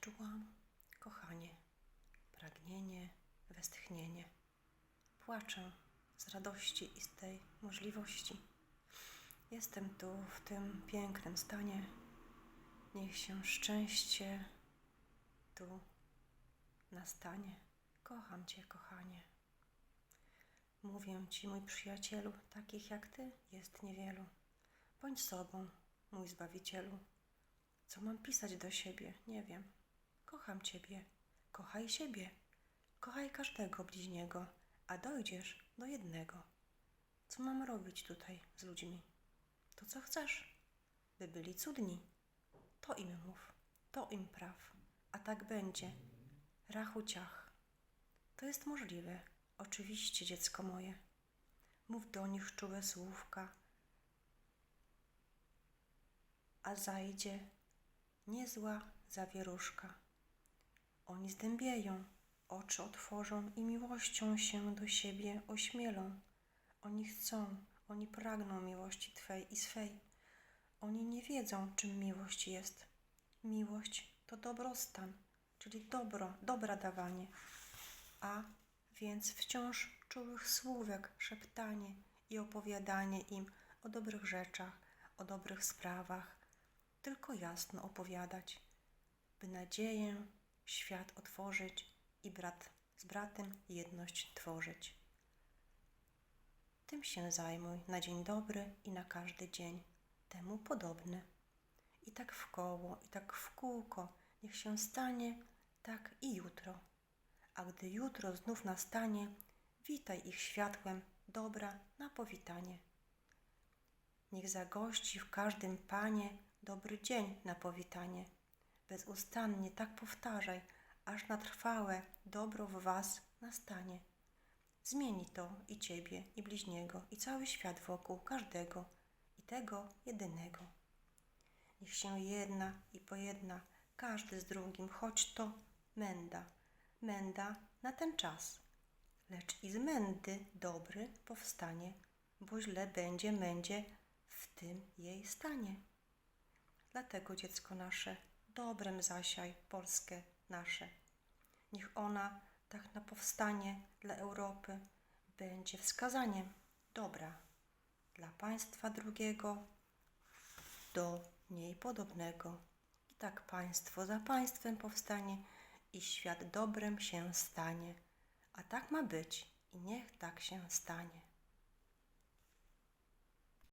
Odczułam kochanie, pragnienie, westchnienie. Płaczę z radości i z tej możliwości. Jestem tu w tym pięknym stanie. Niech się szczęście tu nastanie. Kocham Cię, kochanie. Mówię Ci, mój przyjacielu, takich jak Ty jest niewielu. Bądź sobą, mój Zbawicielu. Co mam pisać do siebie? Nie wiem. Kocham Ciebie. Kochaj siebie. Kochaj każdego bliźniego, a dojdziesz do jednego. Co mam robić tutaj z ludźmi? To co chcesz, by byli cudni. To im mów, to im praw, a tak będzie. Rachu ciach. To jest możliwe, oczywiście, dziecko moje. Mów do nich czułe słówka, a zajdzie niezła zawieruszka. Oni zdębieją, oczy otworzą i miłością się do siebie ośmielą. Oni chcą, oni pragną miłości Twej i swej. Oni nie wiedzą, czym miłość jest. Miłość to dobrostan, czyli dobro, dobra dawanie. A więc wciąż czułych słówek szeptanie i opowiadanie im o dobrych rzeczach, o dobrych sprawach, tylko jasno opowiadać, by nadzieję świat otworzyć i brat z bratem jedność tworzyć. Tym się zajmuj na dzień dobry i na każdy dzień, temu podobny. I tak w koło, i tak w kółko, niech się stanie, tak i jutro. A gdy jutro znów nastanie, witaj ich światłem dobra na powitanie. Niech zagości w każdym panie dobry dzień na powitanie. Bezustannie tak powtarzaj, aż na trwałe dobro w was nastanie. Zmieni to i ciebie, i bliźniego, i cały świat wokół każdego, i tego jedynego. Niech się jedna i pojedna, każdy z drugim, choć to męda, męda na ten czas. Lecz i z mędy dobry powstanie, bo źle będzie mędzie w tym jej stanie. Dlatego dziecko nasze, dobrem zasiaj Polskę nasze. Niech ona tak na powstanie dla Europy będzie wskazaniem dobra dla państwa drugiego do niej podobnego. I tak państwo za państwem powstanie i świat dobrem się stanie. A tak ma być i niech tak się stanie.